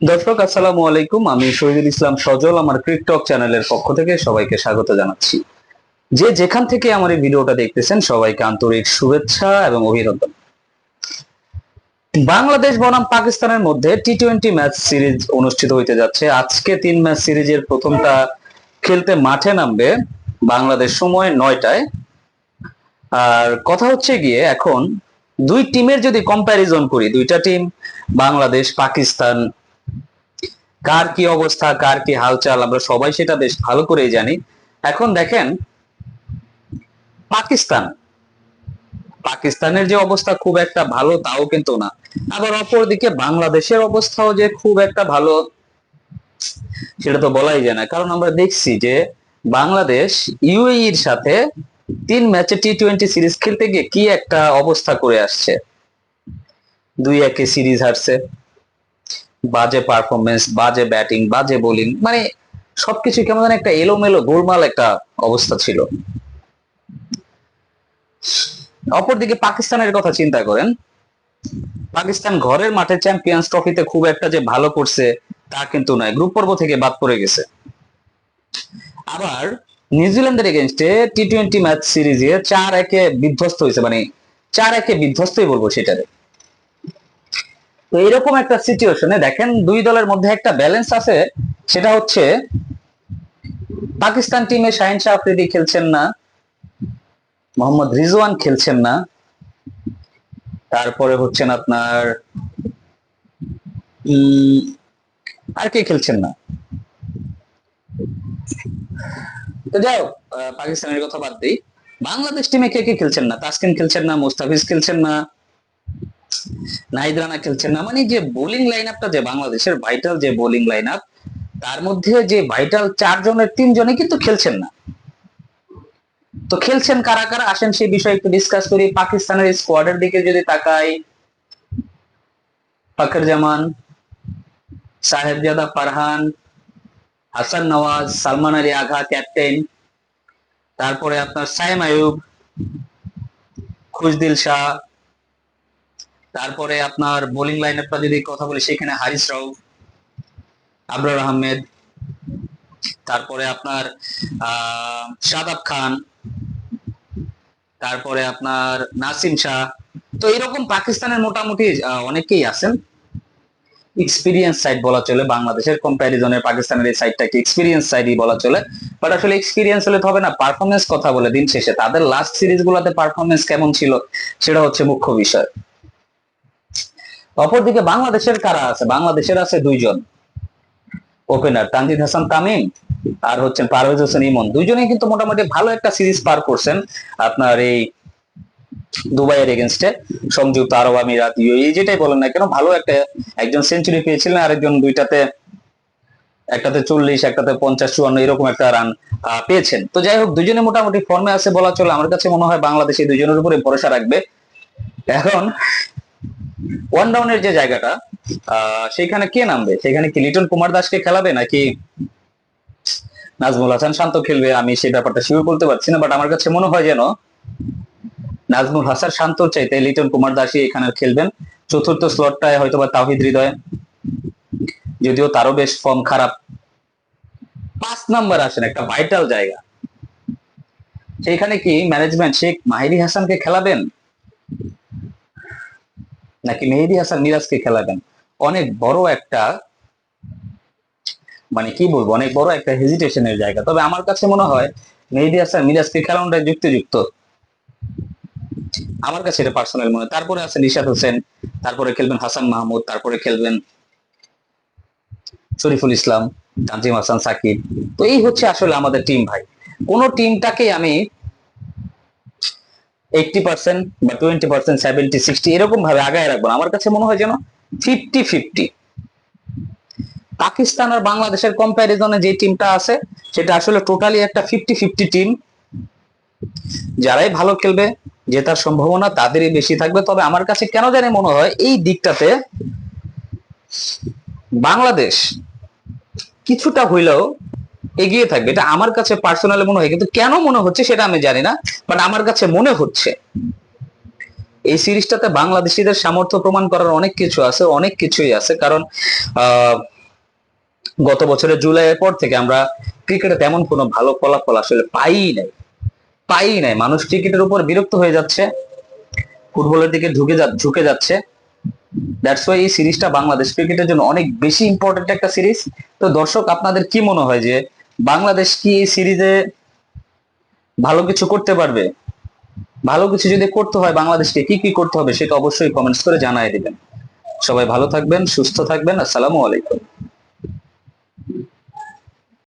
দর্শক, আসসালামু আলাইকুম। আমি শহীদুল ইসলাম সজল, আমার ক্রিকটক চ্যানেলের পক্ষ থেকে সবাইকে স্বাগত জানাচ্ছি। যে যেখান থেকে আমার এই ভিডিওটা দেখতেছেন, সবাইকে আন্তরিক শুভেচ্ছা এবং অভিনন্দন। বাংলাদেশ বনাম পাকিস্তানের মধ্যে টি টোয়েন্টি ম্যাচ সিরিজ অনুষ্ঠিত হইতে যাচ্ছে। আজকে তিন ম্যাচ সিরিজের প্রথমটা খেলতে মাঠে নামবে বাংলাদেশ সময় নয়টায়। আর কথা হচ্ছে গিয়ে, এখন দুই টিমের যদি কম্প্যারিজন করি, দুইটা টিম বাংলাদেশ পাকিস্তান কার কি অবস্থা, কার কি হালচাল, আমরা সবাই সেটা বেশ ভালো করেই জানি। এখন দেখেন, পাকিস্তান। পাকিস্তানের যে অবস্থা খুব একটা ভালো, তাও কিন্তু না। আবার অপরদিকে বাংলাদেশের অবস্থাও যে খুব একটা ভালো, সেটা তো বলাই যায় না। কারণ আমরা দেখছি যে বাংলাদেশ ইউএইর সাথে তিন ম্যাচে টি টোয়েন্টি সিরিজ খেলতে গিয়ে কি একটা অবস্থা করে আসছে। দুই একে সিরিজ হারছে। বাজে পারফরমেন্স বাজে ব্যাটিং বাজে বোলিং মানে সবকিছু কেমন যেন একটা এলোমেলো, গোলমাল একটা অবস্থা ছিল। অপরদিকে পাকিস্তানের কথা চিন্তা করেন। পাকিস্তান ঘরের মাঠে চ্যাম্পিয়ন্স ট্রফিতে খুব একটা যে ভালো করছে, তা কিন্তু নয়। গ্রুপ পর্ব থেকে বাদ পড়ে গেছে। আবার নিউজিল্যান্ডের এগেনস্টে টি টোয়েন্টি ম্যাচ সিরিজে চার একে বিধ্বস্ত হয়েছে। মানে চার একে বিধ্বস্তই বলব সেটারে তো এরকম একটা সিচুয়েশনে দেখেন দুই দলের মধ্যে একটা ব্যালেন্স আছে, সেটা হচ্ছে পাকিস্তান টিমে শাহিন শাহ আফ্রিদি খেলছেন না, মোহাম্মদ রিজওয়ান খেলছেন না, তারপরে হচ্ছেন আপনার আর কে খেলছেন না? তো যাই হোক পাকিস্তানের কথা বাদ দিই। বাংলাদেশ টিমে কে কে খেলছেন না? তাসকিন খেলছেন না, মুস্তাফিজ খেলছেন না নাহিদ রানা খেলছেন না। মানে যে বোলিং লাইন আপটা যে বাংলাদেশের ভাইটাল যে বোলিং লাইন আপ তার মধ্যে যে ভাইটাল চারজনের তিনজনে কিন্তু খেলছেন না। তো খেলছেন কারা কারা? আসেন সেই বিষয়ে একটু ডিসকাস করি। পাকিস্তানের স্কোয়াডের দিকে যদি তাকাই, ফখর জামান, সাহেবজাদা ফারহান, হাসান নওয়াজ, সালমান আলী আঘা ক্যাপ্টেন তারপরে আপনার সাইম আয়ুব, খুশদিল শাহ তারপরে আপনার বোলিং লাইন আপটা যদি কথা বলি, সেখানে হারিস রাউফ, আবরার আহমেদ, তারপরে আপনার শাদাব খান, তারপরে আপনার নাসিম শাহ। তো এরকম পাকিস্তানের মোটামুটি অনেকেই আছেন। এক্সপিরিয়েন্স সাইড বলা চলে, বাংলাদেশের কম্প্যারিজনে পাকিস্তানের এই সাইডটাকে এক্সপিরিয়েন্স সাইডই বলা চলে। বাট আসলে এক্সপিরিয়েন্স হলে তো হবে না পারফরমেন্স কথা বলে দিন শেষে। তাদের লাস্ট সিরিজ গুলাতে পারফরমেন্স কেমন ছিল, সেটা হচ্ছে মুখ্য বিষয়। অপরদিকে বাংলাদেশের কারা আছে? বাংলাদেশের আছে দুইজন। ওপেনার তানজিদ হাসান তামিম আর হচ্ছেন পারভেজ হোসেন ইমন। দুইজনেই কিন্তু মোটামুটি ভালো একটা সিরিজ পার করছেন আপনার এই দুবাইয়ের এগেনস্টে সংযুক্ত আরব আমিরাত ইউএই যেটাই বলেন না কেন, ভালো একটা একজন সেঞ্চুরি পেয়েছিলেন, আরেকজন দুইটাতে, একটাতে চল্লিশ, একটাতে পঞ্চাশ, চুয়ান্ন, এরকম একটা রান পেয়েছেন। তো যাই হোক দুজনে মোটামুটি ফর্মে আছে বলা চলে। আমার কাছে মনে হয় বাংলাদেশ এই দুজনের উপরে ভরসা রাখবে। এখন ওয়ান ডাউনের যে জায়গাটা সেখানে কে নামবে? সেখানে কি লিটন কুমার দাসকে খেলাবে নাকি নাজমুল হাসান শান্ত খেলবে? আমি সেই ব্যাপারটা শিওর বলতে পারছি না বাট আমার কাছে মনে হয় যেন নাজমুল হাসান শান্তর চাইতে লিটন কুমার দাসই এখানে খেলবেন। চতুর্থ স্লটটায় হয়তো বা তাহিদ হৃদয়, যদিও তারও বেশ ফর্ম খারাপ। পাঁচ নাম্বার আসেন, একটা ভাইটাল জায়গা। সেইখানে কি ম্যানেজমেন্ট শেখ মাহিদি হাসানকে খেলাবেন? নাকি মেহেদি হাসান মিরাজকে খেলাবেন? অনেক বড় একটা মানে কি বলব, অনেক বড় একটা হেজিটেশনের জায়গা। তবে আমার কাছে মনে হয় মেহেদি হাসান মিরাজকে খেলানোটা যুক্তিযুক্ত। আমার কাছে এটা পার্সোনাল মনে তারপরে আছে নিশাদ হোসেন, তারপরে খেলবেন হাসান মাহমুদ, তারপরে খেলবেন শরীফুল ইসলাম, তানজিম হাসান, সাকিব। তো এই হচ্ছে আসলে আমাদের টিম ভাই। কোন টিমটাকে আমি এইটটি পার্সেন্ট বা টোয়েন্টি পার্সেন্ট সেভেন্টি সিক্সটি এরকম ভাবে আগায় রাখব আমার কাছে মনে হয় যেন ফিফটি ফিফটি পাকিস্তান আর বাংলাদেশের কম্প্যারিজনে যে টিমটা আছে, সেটা আসলে টোটালি একটা ফিফটি ফিফটি টিম যারাই ভালো খেলবে, জেতার সম্ভাবনা তাদেরই বেশি থাকবে। তবে আমার কাছে কেন জানি মনে হয় এই দিকটাতে বাংলাদেশ কিছুটা হইলেও এগিয়ে থাকবে। এটা আমার কাছে পার্সোনালি মনে হয়, কিন্তু কেন মনে হচ্ছে সেটা আমি জানি না বাট আমার কাছে মনে হচ্ছে। এই সিরিজটাতে বাংলাদেশিদের সামর্থ্য প্রমাণ করার অনেক কিছু আছে, অনেক কিছুই আছে। কারণ গত বছরের জুলাইয়ের পর থেকে আমরা ক্রিকেটে তেমন কোনো ভালো ফলাফল আসলে পাই নাই। পাই নাই। মানুষ ক্রিকেটের উপর বিরক্ত হয়ে যাচ্ছে, ফুটবলের দিকে ঢুকে যা ঝুঁকে যাচ্ছে। দ্যাটস ওয়াই এই সিরিজটা বাংলাদেশ ক্রিকেটের জন্য অনেক বেশি ইম্পর্টেন্ট একটা সিরিজ। তো দর্শক, আপনাদের কি মনে হয় যে বাংলাদেশ কি এই সিরিজে ভালো কিছু করতে পারবে? ভালো কিছু যদি করতে হয় বাংলাদেশকে, কি কি করতে হবে সেটা অবশ্যই কমেন্টস করে জানাই দিবেন। সবাই ভালো থাকবেন, সুস্থ থাকবেন, আসসালামু আলাইকুম।